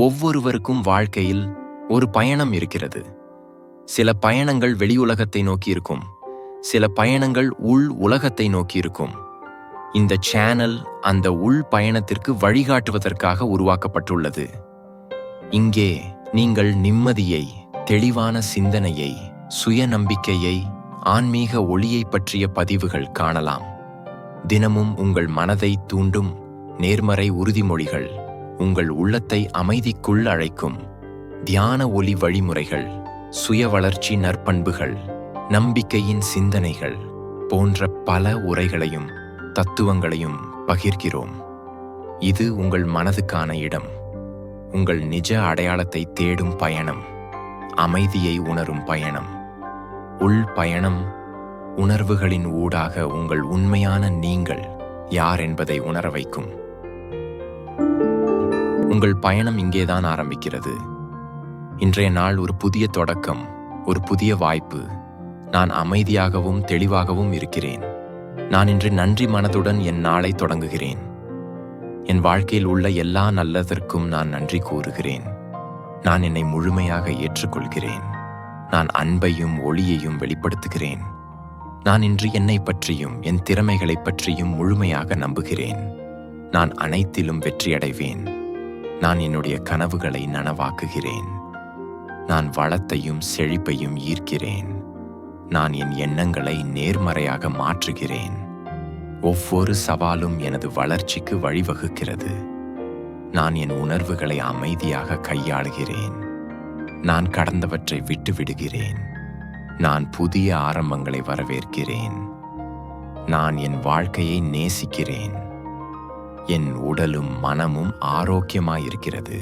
ஒவ்வொருவருக்கும் வாழ்க்கையில் ஒரு பயணம் இருக்கிறது. சில பயணங்கள் வெளியுலகத்தை நோக்கி இருக்கும். சில பயணங்கள் உள் உலகத்தை நோக்கி இருக்கும். இந்த சேனல் அந்த உள் பயணத்திற்கு வழிகாட்டுவதற்காக உருவாக்கப்பட்டுள்ளது. இங்கே நீங்கள் நிம்மதியை தெளிவான சிந்தனையை சுயநம்பிக்கையை ஆன்மீக ஒளியை பற்றிய பதிவுகள் காணலாம். தினமும் உங்கள் மனதை தூண்டும் நேர்மறை உறுதிமொழிகள். உங்கள் உள்ளத்தை அமைதிக்குள் அழைக்கும். தியான ஒலி வழிமுறைகள் சுய வளர்ச்சி நற்பண்புகள் நம்பிக்கையின் சிந்தனைகள் போன்ற பல உரைகளையும் தத்துவங்களையும் பகிர்கிறோம். இது உங்கள் மனதுக்கான இடம். உங்கள் நிஜ அடையாளத்தை தேடும் பயணம். அமைதியை உணரும் பயணம். உள் பயணம் உணர்வுகளின் ஊடாக உங்கள் உண்மையான நீங்கள் யார் என்பதை உணர வைக்கும். உங்கள் பயணம் இங்கேதான் ஆரம்பிக்கிறது. இன்றைய நாள் ஒரு புதிய தொடக்கம் ஒரு புதிய வாய்ப்பு. நான் அமைதியாகவும் தெளிவாகவும் இருக்கிறேன். நான் இன்று நன்றி மனதுடன் என் நாளை தொடங்குகிறேன். என் வாழ்க்கையில் உள்ள எல்லா நல்லதற்கும் நான் நன்றி கூறுகிறேன். நான் என்னை முழுமையாக ஏற்றுக்கொள்கிறேன். நான் அன்பையும் ஒளியையும் வெளிப்படுத்துகிறேன். நான் இன்று என்னை பற்றியும் என் திறமைகளைப் பற்றியும் முழுமையாக நம்புகிறேன். நான் அனைத்திலும் வெற்றியடைவேன். நான் என்னுடைய கனவுகளை நனவாக்குகிறேன். நான் வளத்தையும் செழிப்பையும் ஈர்க்கிறேன். நான் என் எண்ணங்களை நேர்மறையாக மாற்றுகிறேன். ஒவ்வொரு சவாலும் எனது வளர்ச்சிக்கு வழிவகுக்கிறது. நான் என் உணர்வுகளை அமைதியாக கையாளுகிறேன். நான் கடந்தவற்றை விட்டுவிடுகிறேன். நான் புதிய ஆரம்பங்களை வரவேற்கிறேன். நான் என் வாழ்க்கையை நேசிக்கிறேன். என் உடலும் மனமும் ஆரோக்கியமாயிருக்கிறது.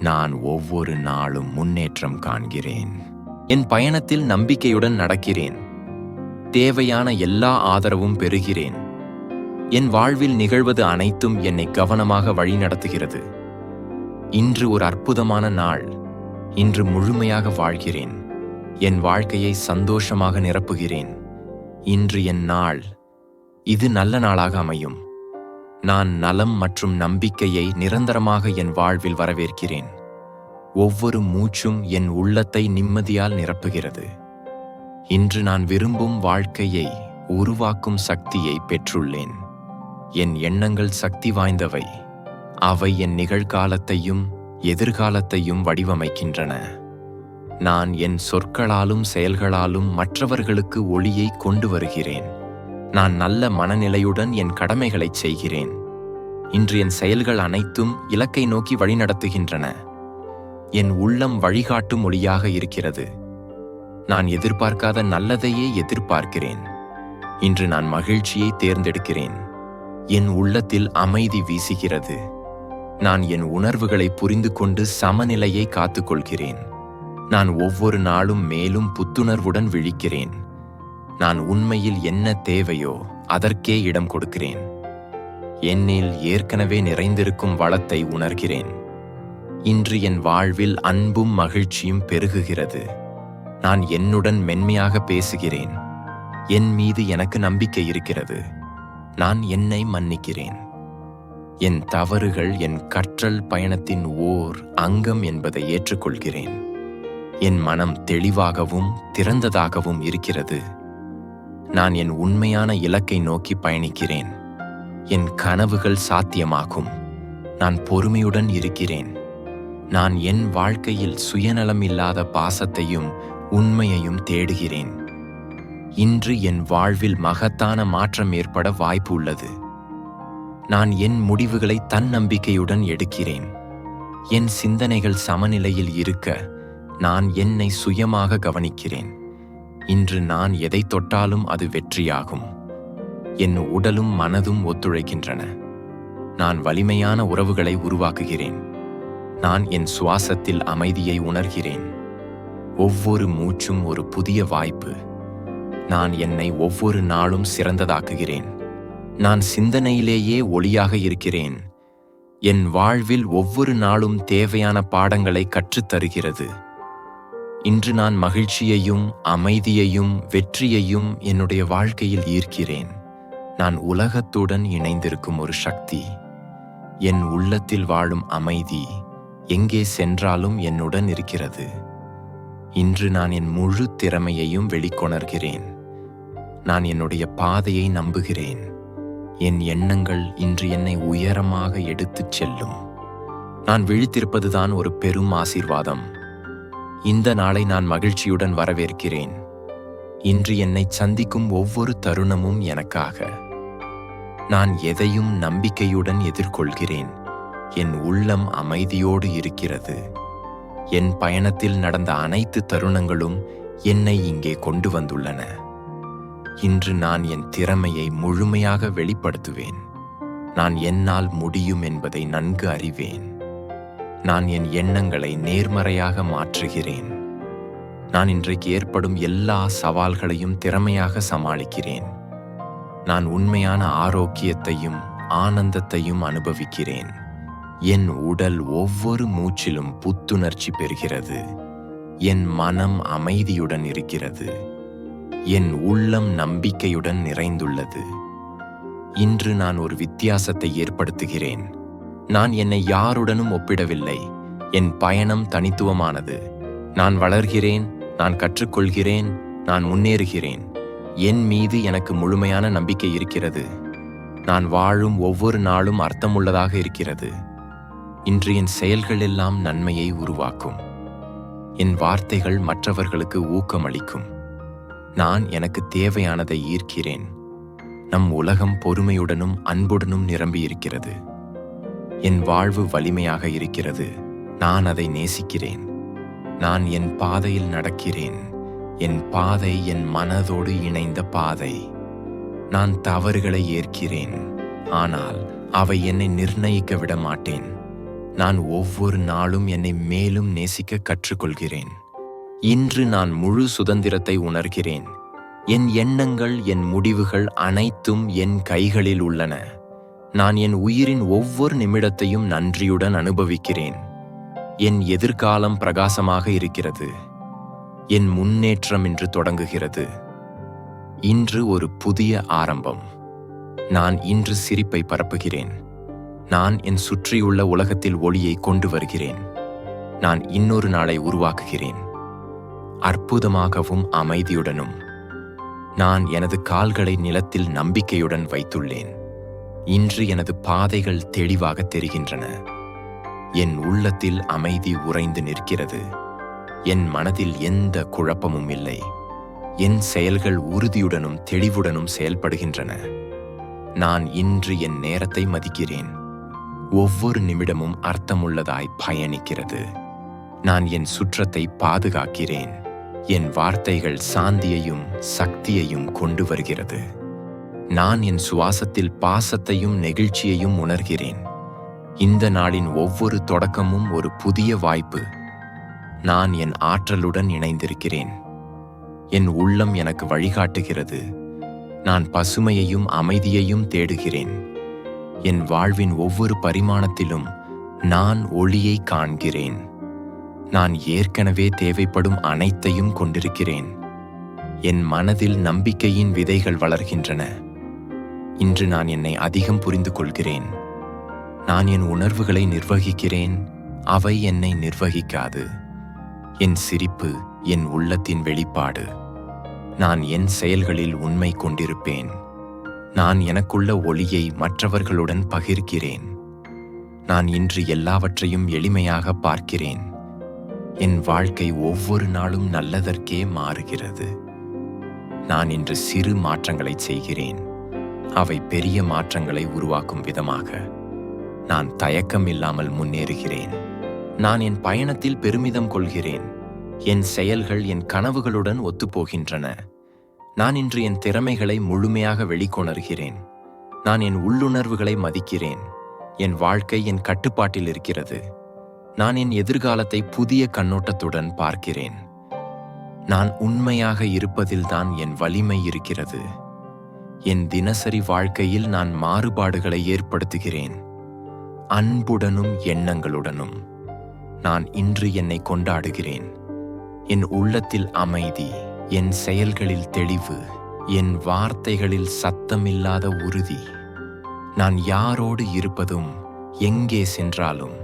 நான் ஒவ்வொரு நாளும் முன்னேற்றம் காண்கிறேன். என் பயணத்தில் நம்பிக்கையுடன் நடக்கிறேன். தேவையான எல்லா ஆதரவும் பெறுகிறேன். என் வாழ்வில் நிகழ்வது அனைத்தும் என்னை கவனமாக வழிநடத்துகிறது. இன்று ஒரு அற்புதமான நாள். இன்று முழுமையாக வாழ்கிறேன். என் வாழ்க்கையை சந்தோஷமாக நிரப்புகிறேன். இன்று என் நாள். இது நல்ல நாளாக அமையும். நான் நலம் மற்றும் நம்பிக்கையை நிரந்தரமாக என் வாழ்வில் வரவேற்கிறேன். ஒவ்வொரு மூச்சும் என் உள்ளத்தை நிம்மதியால் நிரப்புகிறது. இன்று நான் விரும்பும் வாழ்க்கையை உருவாக்கும் சக்தியை பெற்றுள்ளேன். என் எண்ணங்கள் சக்தி வாய்ந்தவை. அவை என் நிகழ்காலத்தையும் எதிர்காலத்தையும் வடிவமைக்கின்றன. நான் என் சொற்களாலும் செயல்களாலும் மற்றவர்களுக்கு ஒளியை கொண்டு வருகிறேன். நான் நல்ல மனநிலையுடன் என் கடமைகளைச் செய்கிறேன். இன்று என் செயல்கள் அனைத்தும் இலக்கை நோக்கி வழிநடத்துகின்றன. என் உள்ளம் வழிகாட்டும் ஒளியாக இருக்கிறது. நான் எதிர்பார்க்காத நல்லதையே எதிர்பார்க்கிறேன். இன்று நான் மகிழ்ச்சியை தேர்ந்தெடுக்கிறேன். என் உள்ளத்தில் அமைதி வீசுகிறது. நான் என் உணர்வுகளை புரிந்து கொண்டு சமநிலையை காத்துக்கொள்கிறேன். நான் ஒவ்வொரு நாளும் மேலும் புத்துணர்வுடன் விழிக்கிறேன். நான் உண்மையில் என்ன தேவையோ அதற்கே இடம் கொடுக்கிறேன். என்னில் ஏற்கனவே நிறைந்திருக்கும் வளத்தை உணர்கிறேன். இன்று என் வாழ்வில் அன்பும் மகிழ்ச்சியும் பெருகுகிறது. நான் என்னுடன் மென்மையாக பேசுகிறேன். என் மீது எனக்கு நம்பிக்கை இருக்கிறது. நான் என்னை மன்னிக்கிறேன். என் தவறுகள் என் கற்றல் பயணத்தின் ஓர் அங்கம் என்பதை ஏற்றுக்கொள்கிறேன். என் மனம் தெளிவாகவும் திறந்ததாகவும் இருக்கிறது. நான் என் உண்மையான இலக்கை நோக்கி பயணிக்கிறேன். என் கனவுகள் சாத்தியமாகும். நான் பொறுமையுடன் இருக்கிறேன். நான் என் வாழ்க்கையில் சுயநலம் இல்லாத பாசத்தையும் உண்மையையும் தேடுகிறேன். இன்று என் வாழ்வில் மகத்தான மாற்றம் ஏற்பட வாய்ப்பு உள்ளது. நான் என் முடிவுகளை தன்னம்பிக்கையுடன் எடுக்கிறேன். என் சிந்தனைகள் சமநிலையில் இருக்க நான் என்னை சுயமாக கவனிக்கிறேன். இன்று நான் எதை தொட்டாலும் அது வெற்றியாகும். என் உடலும் மனதும் ஒத்துழைக்கின்றன. நான் வலிமையான உறவுகளை உருவாக்குகிறேன். நான் என் சுவாசத்தில் அமைதியை உணர்கிறேன். ஒவ்வொரு மூச்சும் ஒரு புதிய வாய்ப்பு. நான் என்னை ஒவ்வொரு நாளும் சிறந்ததாக்குகிறேன். நான் சிந்தனையிலேயே ஒளியாக இருக்கிறேன். என் வாழ்வில் ஒவ்வொரு நாளும் தேவையான பாடங்களை கற்றுத் தருகிறது இன்று நான் மகிழ்ச்சியையும் அமைதியையும் வெற்றியையும் என்னுடைய வாழ்க்கையில் ஈர்க்கிறேன். நான் உலகத்துடன் இணைந்திருக்கும் ஒரு சக்தி. என் உள்ளத்தில் வாழும் அமைதி எங்கே சென்றாலும் என்னுடன் இருக்கிறது. இன்று நான் என் முழு திறமையையும் வெளிக்கொணர்கிறேன். நான் என்னுடைய பாதையை நம்புகிறேன். என் எண்ணங்கள் இன்று என்னை உயரமாக எடுத்துச் செல்லும். நான் விழித்திருப்பதுதான் ஒரு பெரும் ஆசீர்வாதம். இந்த நாளை நான் மகிழ்ச்சியுடன் வரவேற்கிறேன். இன்று என்னை சந்திக்கும் ஒவ்வொரு தருணமும் எனக்காக. நான் எதையும் நம்பிக்கையுடன் எதிர்கொள்கிறேன். என் உள்ளம் அமைதியோடு இருக்கிறது. என் பயணத்தில் நடந்த அனைத்து தருணங்களும் என்னை இங்கே கொண்டு வந்துள்ளன. இன்று நான் என் திறமையை முழுமையாக வெளிப்படுத்துவேன். நான் என்னால் முடியும் என்பதை நன்கு அறிவேன். நான் என் எண்ணங்களை நேர்மறையாக மாற்றுகிறேன். நான் இன்றைக்கு ஏற்படும் எல்லா சவால்களையும் திறமையாக சமாளிக்கிறேன். நான் உண்மையான ஆரோக்கியத்தையும் ஆனந்தத்தையும் அனுபவிக்கிறேன். என் உடல் ஒவ்வொரு மூச்சிலும் புத்துணர்ச்சி பெறுகிறது. என் மனம் அமைதியுடன் இருக்கிறது. என் உள்ளம் நம்பிக்கையுடன் நிறைந்துள்ளது. இன்று நான் ஒரு வித்தியாசத்தை ஏற்படுத்துகிறேன். நான் என்னை யாருடனும் ஒப்பிடவில்லை. என் பயணம் தனித்துவமானது. நான் வளர்கிறேன் நான் கற்றுக்கொள்கிறேன் நான் முன்னேறுகிறேன். என் மீது எனக்கு முழுமையான நம்பிக்கை இருக்கிறது. நான் வாழும் ஒவ்வொரு நாளும் அர்த்தமுள்ளதாக இருக்கிறது. இன்று என் செயல்கள் எல்லாம் நன்மையை உருவாக்கும். என் வார்த்தைகள் மற்றவர்களுக்கு ஊக்கமளிக்கும். நான் எனக்கு தேவையானதை ஈர்க்கிறேன். நம் உலகம் பொறுமையுடனும் அன்புடனும் நிரம்பியிருக்கிறது. என் வாழ்வு வலிமையாக இருக்கிறது. நான் அதை நேசிக்கிறேன். நான் என் பாதையில் நடக்கிறேன். என் பாதை என் மனதோடு இணைந்த பாதை. நான் தவறுகளை ஏற்கிறேன். ஆனால் அவை என்னை நிர்ணயிக்க விட மாட்டேன். நான் ஒவ்வொரு நாளும் என்னை மேலும் நேசிக்க கற்றுக்கொள்கிறேன். இன்று நான் முழு சுதந்திரத்தை உணர்கிறேன். என் எண்ணங்கள் என் முடிவுகள் அனைத்தும் என் கைகளில் உள்ளன. நான் என் உயிரின் ஒவ்வொரு நிமிடத்தையும் நன்றியுடன் அனுபவிக்கிறேன். என் எதிர்காலம் பிரகாசமாக இருக்கிறது. என் முன்னேற்றம் இன்று தொடங்குகிறது. இன்று ஒரு புதிய ஆரம்பம். நான் இன்று சிரிப்பை பரப்புகிறேன். நான் என் சுற்றியுள்ள உலகத்தில் ஒளியை கொண்டு வருகிறேன். நான் இன்னொரு நாளை உருவாக்குகிறேன். அற்புதமாகவும் அமைதியுடனும். நான் எனது கால்களை நிலத்தில் நம்பிக்கையுடன் வைத்துள்ளேன். இன்று எனது பாதைகள் தெளிவாக தெரிகின்றன. என் உள்ளத்தில் அமைதி உறைந்து நிற்கிறது. என் மனதில் எந்த குழப்பமும் இல்லை. என் செயல்கள் உறுதியுடனும் தெளிவுடனும் செயல்படுகின்றன. நான் இன்று என் நேரத்தை மதிக்கிறேன். ஒவ்வொரு நிமிடமும் அர்த்தமுள்ளதாய் பயணிக்கிறது. நான் என் சுற்றத்தை பாதுகாக்கிறேன். என் வார்த்தைகள் சாந்தியையும் சக்தியையும் கொண்டு வருகிறது. நான் என் சுவாசத்தில் பாசத்தையும் நெகிழ்ச்சியையும் உணர்கிறேன். இந்த நாளின் ஒவ்வொரு தொடக்கமும் ஒரு புதிய வாய்ப்பு. நான் என் ஆற்றலுடன் இணைந்திருக்கிறேன். என் உள்ளம் எனக்கு வழிகாட்டுகிறது. நான் பசுமையையும் அமைதியையும் தேடுகிறேன். என் வாழ்வின் ஒவ்வொரு பரிமாணத்திலும் நான் ஒளியை காண்கிறேன். நான் ஏற்கனவே தேவைப்படும் அனைத்தையும் கொண்டிருக்கிறேன். என் மனதில் நம்பிக்கையின் விதைகள் வளர்கின்றன. இன்று நான் என்னை அதிகம் புரிந்து கொள்கிறேன் நான் என் உணர்வுகளை நிர்வகிக்கிறேன். அவை என்னை நிர்வகிக்காது. என் சிரிப்பு என் உள்ளத்தின் வெளிப்பாடு. நான் என் செயல்களில் உண்மை கொண்டிருப்பேன். நான் எனக்குள்ள ஒளியை மற்றவர்களுடன் பகிர்கிறேன். நான் இன்று எல்லாவற்றையும் எளிமையாக பார்க்கிறேன். என் வாழ்க்கை ஒவ்வொரு நாளும் நல்லதற்கே மாறுகிறது. நான் இன்று சிறு மாற்றங்களை செய்கிறேன். அவை பெரிய மாற்றங்களை உருவாக்கும் விதமாக. நான் தயக்கம் இல்லாமல் முன்னேறுகிறேன். நான் என் பயணத்தில் பெருமிதம் கொள்கிறேன். என் செயல்கள் என் கனவுகளுடன் ஒத்துப்போகின்றன. நான் இன்று என் திறமைகளை முழுமையாக வெளிக்கொணர்கிறேன். நான் என் உள்ளுணர்வுகளை மதிக்கிறேன். என் வாழ்க்கை என் கட்டுப்பாட்டில் இருக்கிறது. நான் என் எதிர்காலத்தை புதிய கண்ணோட்டத்துடன் பார்க்கிறேன். நான் உண்மையாக இருப்பதில்தான் என் வலிமை இருக்கிறது. என் தினசரி வாழ்க்கையில் நான் மாறுபாடுகளை ஏற்படுத்துகிறேன். அன்புடனும் எண்ணங்களுடனும் நான் இன்று என்னை கொண்டாடுகிறேன். என் உள்ளத்தில் அமைதி என் செயல்களில் தெளிவு என் வார்த்தைகளில் சத்தமில்லாத உறுதி. நான் யாரோடு இருப்பதும் எங்கே சென்றாலும்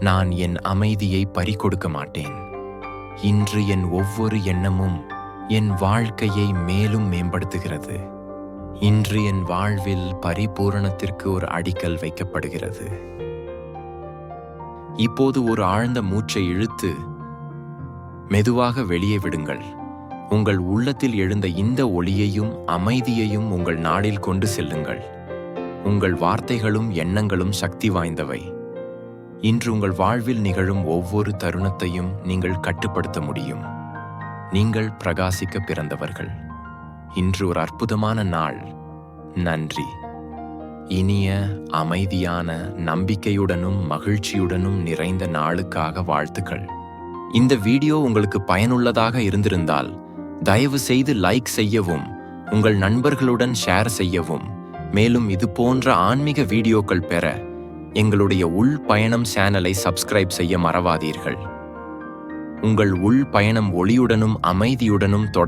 நான் என் அமைதியை பறிகொடுக்க மாட்டேன். இன்று என் ஒவ்வொரு எண்ணமும் என் வாழ்க்கையை மேலும் மேம்படுத்துகிறது. இன்று என் வாழ்வில் பரிபூரணத்திற்கு ஒரு அடிக்கல் வைக்கப்படுகிறது. இப்போது ஒரு ஆழ்ந்த மூச்சை இழுத்து மெதுவாக வெளியே விடுங்கள். உங்கள் உள்ளத்தில் எழுந்த இந்த ஒளியையும் அமைதியையும் உங்கள் நாளில் கொண்டு செல்லுங்கள். உங்கள் வார்த்தைகளும் எண்ணங்களும் சக்தி வாய்ந்தவை. இன்று உங்கள் வாழ்வில் நிகழும் ஒவ்வொரு தருணத்தையும் நீங்கள் கட்டுப்படுத்த முடியும். நீங்கள் பிரகாசிக்க பிறந்தவர்கள். இன்று ஒரு அற்புதமான நாள். நன்றி. இனிய அமைதியான நம்பிக்கையுடனும் மகிழ்ச்சியுடனும் நிறைந்த நாளுக்காக வாழ்த்துக்கள். இந்த வீடியோ உங்களுக்கு பயனுள்ளதாக இருந்திருந்தால் தயவு செய்து லைக் செய்யவும் உங்கள் நண்பர்களுடன் ஷேர் செய்யவும். மேலும் இது போன்ற ஆன்மீக வீடியோக்கள் பெற எங்களுடைய உள் பயணம் சேனலை சப்ஸ்கிரைப் செய்ய மறவாதீர்கள். உங்கள் உள் பயணம் ஒளியுடனும் அமைதியுடனும் தொடர்